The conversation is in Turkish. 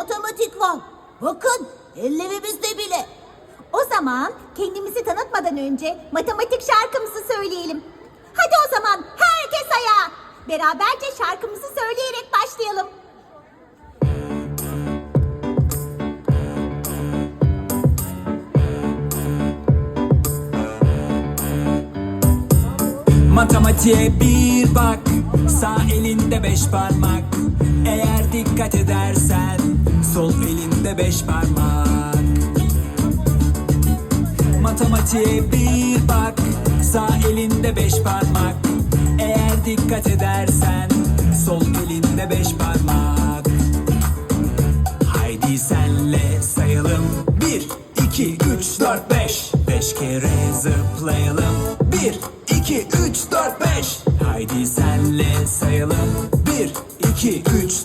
matematik var. Bakın ellerimizde bile. O zaman kendimizi tanıtmadan önce matematik şarkımızı söyleyelim. Hadi o zaman herkes ayağa. Beraberce şarkımızı söyleyerek başlayalım. Matematiğe bir bak Sağ elinde beş parmak Sol elinde beş parmak. Matematiğe bir bak. Sağ elinde beş parmak. Eğer dikkat edersen Sol elinde beş parmak. Haydi senle sayalım. Bir, iki, üç, dört, beş. Beş kere zıplayalım. Bir, iki, üç, dört, beş. Haydi senle sayalım. Bir, iki, üç,